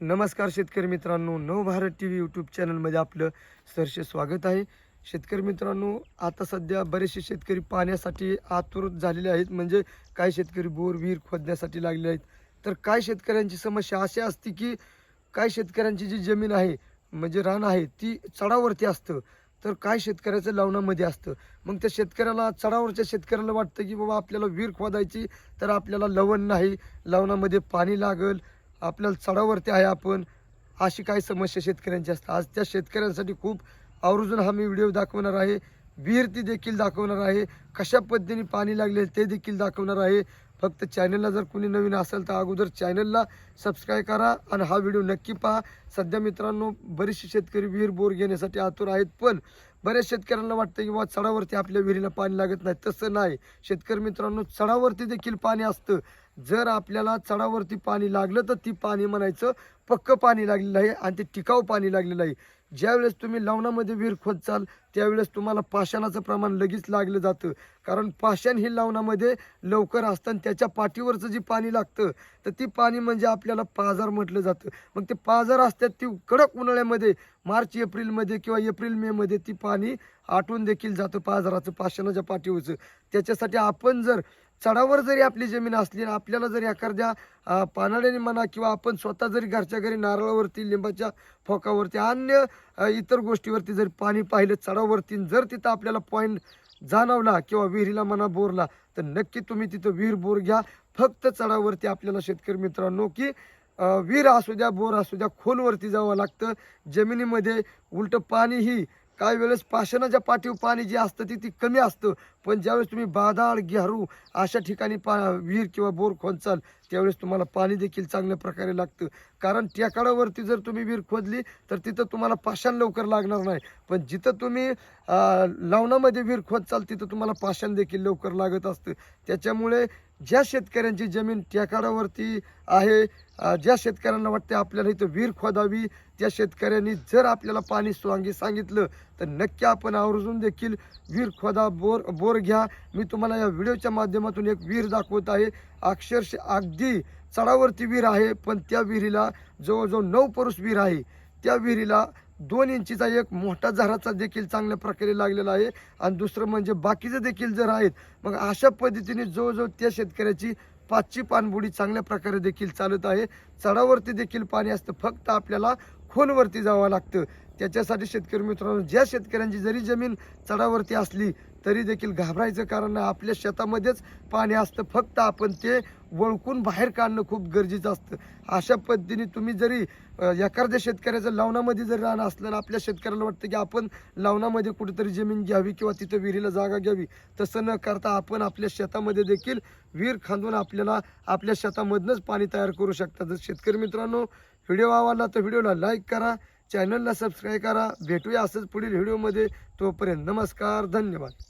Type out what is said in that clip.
नमस्कार शेतकरी मित्रांनो नवभारत टी व्ही यूट्यूब चॅनलमध्ये आपलं सहर्ष स्वागत आहे. शेतकरी मित्रांनो आता सध्या बरेचसे शेतकरी पाण्यासाठी आतुर झालेले आहेत. म्हणजे काही शेतकरी बोर विहीर खोदण्यासाठी लागले आहेत. तर काय शेतकऱ्यांची समस्या अशी असते की काय शेतकऱ्यांची जी जमीन आहे म्हणजे रान आहे ती चढावरती असतं. तर काय शेतकऱ्याचं लावणामध्ये असतं. मग त्या शेतकऱ्याला चढावरच्या शेतकऱ्याला वाटतं की बाबा आपल्याला विहीर खोदायची तर आपल्याला लवण नाही लवणामध्ये पाणी लागल आपल्याला चढावरती आहे आपण. अशी काही समस्या शेतकऱ्यांची असतात. आज त्या शेतकऱ्यांसाठी खूप आवर्जून हा मी व्हिडिओ दाखवणार आहे. विहीर ती देखील दाखवणार आहे. कशा पद्धतीने पाणी लागले ते देखील दाखवणार आहे. फक्त चॅनलला जर कोणी नवीन असेल तर अगोदर चॅनलला सबस्क्राईब करा आणि हा व्हिडिओ नक्की पहा. सध्या मित्रांनो बरेचसे शेतकरी विहीर बोर घेण्यासाठी आतुर आहेत पण बऱ्याच शेतकऱ्यांना वाटतं की बा चढावरती आपल्या विहिरीला पाणी लागत नाही. तसं नाही. शेतकरी मित्रांनो चढावरती देखील पाणी असतं. जर आपल्याला चढावरती पाणी लागलं तर ती पाणी म्हणायचं पक्क पाणी लागलेलं आहे आणि ते टिकाऊ पाणी लागलेलं आहे. ज्यावेळेस तुम्ही लावणामध्ये विहीर खोदचाल त्यावेळेस तुम्हाला पाषाणाचं प्रमाण लगेच लागलं जातं. कारण पाषाण हे लावणामध्ये लवकर असतं आणि त्याच्या पाठीवरचं जे पाणी लागतं तर ती पाणी म्हणजे आपल्याला पाजार म्हटलं जातं. मग ते पाजार असतात ती कडक उन्हाळ्यामध्ये मार्च एप्रिलमध्ये किंवा एप्रिल मेमध्ये ती पाणी आटून देखील जातं पाजाराचं पाषाणाच्या पाठीवरचं. त्याच्यासाठी आपण जर चढावर जरी आपली जमीन असली आणि आपल्याला जर एखाद्या पानाड्याने म्हणा किंवा आपण स्वतः जरी घरच्या घरी नारळावरती लिंबाच्या फोकावरती अन्य इतर गोष्टीवरती जर पाणी पाहिलं चढावरती जर तिथं आपल्याला पॉईंट जाणवला किंवा विहिरीला म्हणा बोरला तर नक्की तुम्ही तिथं विहीर बोर घ्या. फक्त चढावरती आपल्याला शेतकरी मित्रांनो की विहीर असू द्या बोर असू द्या खोलवरती जावं लागतं. जमिनीमध्ये उलटं पाणीही काही वेळेस पाषाणाच्या पाठीवर पाणी जे असतं ते ती कमी असतं. पण ज्यावेळेस तुम्ही बादाळ घेरू अशा ठिकाणी पा विहीर किंवा बोर खोंचाल त्यावेळेस तुम्हाला पाणी देखील चांगल्या प्रकारे लागतं. कारण टेकाडावरती जर तुम्ही विहीर खोदली तर तिथं तुम्हाला पाषाण लवकर लागणार नाही. पण जिथं तुम्ही लावणामध्ये विहीर खोदचाल तिथं तुम्हाला पाषाण देखील लवकर लागत असतं. त्याच्यामुळे ज्या शेतकऱ्यांची जमीन टेकाडावरती आहे ज्या शेतकऱ्यांना वाटते आपल्याला इथं विहीर खोदावी त्या शेतकऱ्यांनी जर आपल्याला पाणी स्वांगी सांगितलं तर नक्की आपण आवर्जून देखील विहीर खोदा बोर बोर घ्या. मी तुम्हाला या व्हिडिओच्या माध्यमातून एक विहीर दाखवत आहे. अक्षरशः अगदी चढावरती विहीर आहे पण त्या विहिरीला जवळजवळ नऊ परुष विहीर आहे. त्या विहिरीला दोन इंचीचा एक मोठा झराचा देखील चांगल्या प्रकारे लागलेला आहे. आणि दुसरं म्हणजे बाकीचं देखील जर आहेत. मग अशा पद्धतीने जवळजवळ त्या शेतकऱ्याची पाचची पाणबुडी चांगल्या प्रकारे देखील चालत आहे. चढावरती देखील पाणी असतं. फक्त आपल्याला खोलवरती जावं लागतं. त्याच्यासाठी शेतकरी मित्रांनो ज्या शेतकऱ्यांची जरी जमीन चढावरती असली तरी देखील घाबरायचं कारण आपल्या शेतामध्येच पाणी असतं. फक्त आपण ते वळकून बाहेर काढणं खूप गरजेचं असतं. अशा पद्धतीने तुम्ही जरी एखाद्या शेतकऱ्याचं लावणामध्ये जर राहणं असलं आणि आपल्या शेतकऱ्याला वाटतं की आपण लावणामध्ये कुठेतरी जमीन घ्यावी किंवा तिथं विहिरीला जागा घ्यावी तसं न करता आपण आपल्या शेतामध्ये देखील विहीर खांदून आपल्याला आपल्या शेतामधनंच पाणी तयार करू शकता. जर शेतकरी मित्रांनो व्हिडिओ आवडला तर व्हिडिओला लाईक करा चॅनलला सबस्क्राईब करा. भेटूया असंच पुढील व्हिडिओमध्ये. तोपर्यंत नमस्कार धन्यवाद.